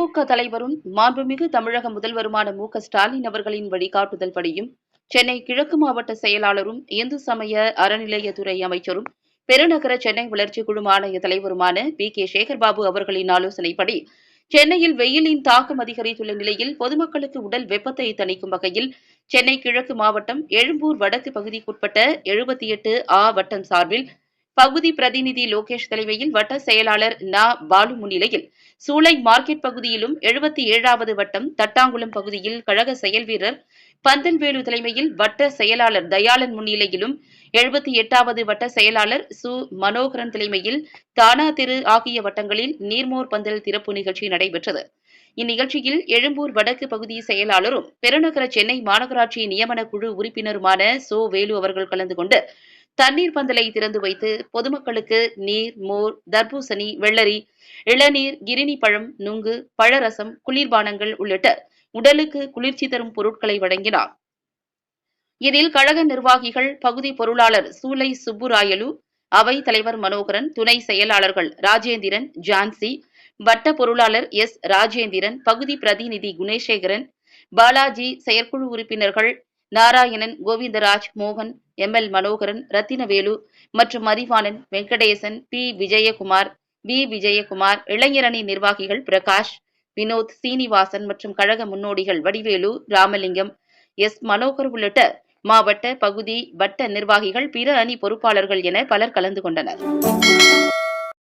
திமுக தலைவரும் மாண்புமிகு தமிழக முதல்வருமான மு ஸ்டாலின் அவர்களின் வழிகாட்டுதல் படியும் சென்னை கிழக்கு மாவட்ட செயலாளரும் இந்து சமய அறநிலையத்துறை அமைச்சரும் பெருநகர சென்னை வளர்ச்சி குழு ஆணைய தலைவருமான பி. கே. சேகர்பாபு அவர்களின் ஆலோசனைப்படி சென்னையில் வெயிலின் தாக்கம் அதிகரித்துள்ள நிலையில் பொதுமக்களுக்கு உடல் வெப்பத்தை தணிக்கும் வகையில் சென்னை கிழக்கு மாவட்டம் எழும்பூர் வடக்கு பகுதிக்குட்பட்ட எழுபத்தி எட்டு ஆ வட்டம் சார்பில் பகுதி பிரதிநிதி லோகேஷ் தலைமையில் வட்ட செயலாளர் நா. பாலு முன்னிலையில் சூளை மார்க்கெட் பகுதியிலும் எழுபத்தி ஏழாவது வட்டம் தட்டாங்குளம் பகுதியில் கழக செயல் வீரர் பந்தல்வேலு தலைமையில் வட்ட செயலாளர் தயாளன் முன்னிலையிலும் எழுபத்தி எட்டாவது வட்ட செயலாளர் சு. மனோகரன் தலைமையில் தானா திரு ஆகிய வட்டங்களில் நீர்மோர் பந்தல் திறப்பு நிகழ்ச்சி நடைபெற்றது. இந்நிகழ்ச்சியில் எழும்பூர் வடக்கு பகுதி செயலாளரும் பெருநகர சென்னை மாநகராட்சி நியமன குழு உறுப்பினருமான சோ. வேலு அவர்கள் கலந்து கொண்டு தண்ணீர் பந்தலை திறந்து வைத்து பொதுமக்களுக்கு நீர் மோர் தர்பூசணி வெள்ளரி இளநீர் கிரினி பழம் நுங்கு பழரசம் குளிர்பானங்கள் உள்ளிட்ட உடலுக்கு குளிர்ச்சி தரும் பொருட்களை வழங்கினார். இதில் கழக நிர்வாகிகள் பகுதி பொருளாளர் சூலை சுப்புராயலு அவை தலைவர் மனோகரன் துணை செயலாளர்கள் ராஜேந்திரன் ஜான்சி வட்ட பொருளாளர் எஸ். ராஜேந்திரன் பகுதி பிரதிநிதி குணேசேகரன் பாலாஜி செயற்குழு உறுப்பினர்கள் நாராயணன் கோவிந்தராஜ் மோகன் எம். எல். மனோகரன் ரத்தினவேலு மற்றும் மதிவாணன் வெங்கடேசன் பி. விஜயகுமார் வி. விஜயகுமார் இளைஞரணி நிர்வாகிகள் பிரகாஷ் வினோத் சீனிவாசன் மற்றும் கழக முன்னோடிகள் வடிவேலு ராமலிங்கம் எஸ். மனோகர் உள்ளிட்ட மாவட்ட பகுதி வட்ட நிர்வாகிகள் பிற அணி பொறுப்பாளர்கள் என பலர் கலந்து கொண்டனர்.